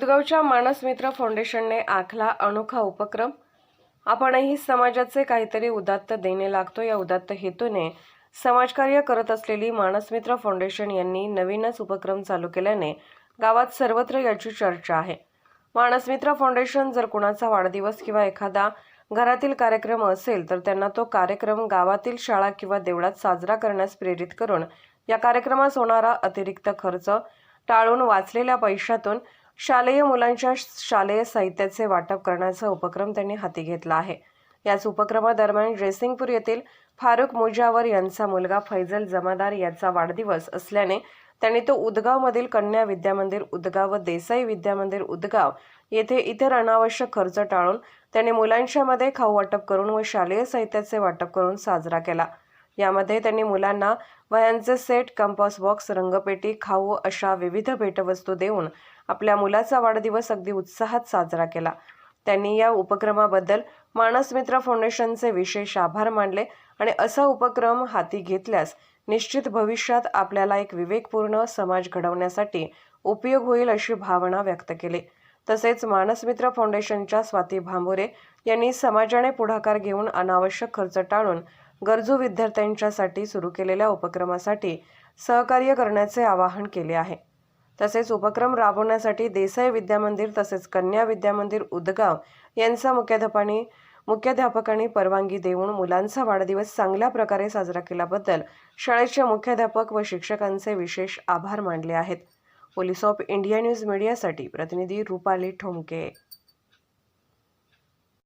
उदगावच्या मानस मित्र फाउंडेशनने आखला अनोखा उपक्रम. आपणही समाजाचे काहीतरी उदात्त देणे लागतो. या उदात्त हेतूने समाजकार्य करत असलेली मानसमित्र फाउंडेशन यांनी नवीनच उपक्रम चालू केल्याने गावात सर्वत्र याची चर्चा आहे. मानसमित्र फाउंडेशन जर कुणाचा वाढदिवस किंवा एखादा घरातील कार्यक्रम असेल तर त्यांना तो कार्यक्रम गावातील शाळा किंवा देवळात साजरा करण्यास प्रेरित करून या कार्यक्रमास होणारा अतिरिक्त खर्च टाळून वाचलेल्या पैशातून शालेय मुलांच्या शालेय साहित्याचे वाटप करण्याचा उपक्रम त्यांनी हाती घेतला आहे. याच उपक्रमादरम्यान ड्रेसिंगपूर येथील फारुख मुजावर यांचा मुलगा फैजल जमादार याचा वाढदिवस असल्याने त्यांनी तो उदगावमधील कन्या विद्यामंदिर उदगाव व देसाई विद्यामंदिर उदगाव येथे इतर अनावश्यक खर्च टाळून त्यांनी मुलांच्यामध्ये खाऊ वाटप करून व शालेय साहित्याचे वाटप करून साजरा केला. यामध्ये त्यांनी मुलांना वयांचे सेट कंपास बॉक्स रंगपेटी खाऊ अशा विविध भेटवस्तू देऊन आपल्या मुलाचा वाढदिवस अगदी उत्साहात साजरा केला. त्यांनी या उपक्रमाबद्दल मानसमित्र फाउंडेशनचे विशेष आभार मानले आणि असा उपक्रम हाती घेतल्यास निश्चित भविष्यात आपल्याला एक विवेकपूर्ण समाज घडवण्यासाठी उपयोग होईल अशी भावना व्यक्त केली. तसेच मानसमित्र फाउंडेशनच्या स्वाती भांबोरे यांनी समाजाने पुढाकार घेऊन अनावश्यक खर्च टाळून गरजू विद्यार्थ्यांच्यासाठी सुरू केलेल्या उपक्रमासाठी सहकार्य करण्याचे आवाहन केले आहे. तसेच उपक्रम राबवण्यासाठी देसाई विद्यामंदिर तसेच कन्या विद्यामंदिर उदगाव यांचा मुख्याध्यापानी मुख्याध्यापकांनी परवानगी देऊन मुलांचा वाढदिवस चांगल्या प्रकारे साजरा केल्याबद्दल शाळेचे मुख्याध्यापक व शिक्षकांचे विशेष आभार मानले आहेत. पोलीस ऑफ इंडिया न्यूज मीडियासाठी प्रतिनिधी रुपाली ठोमके.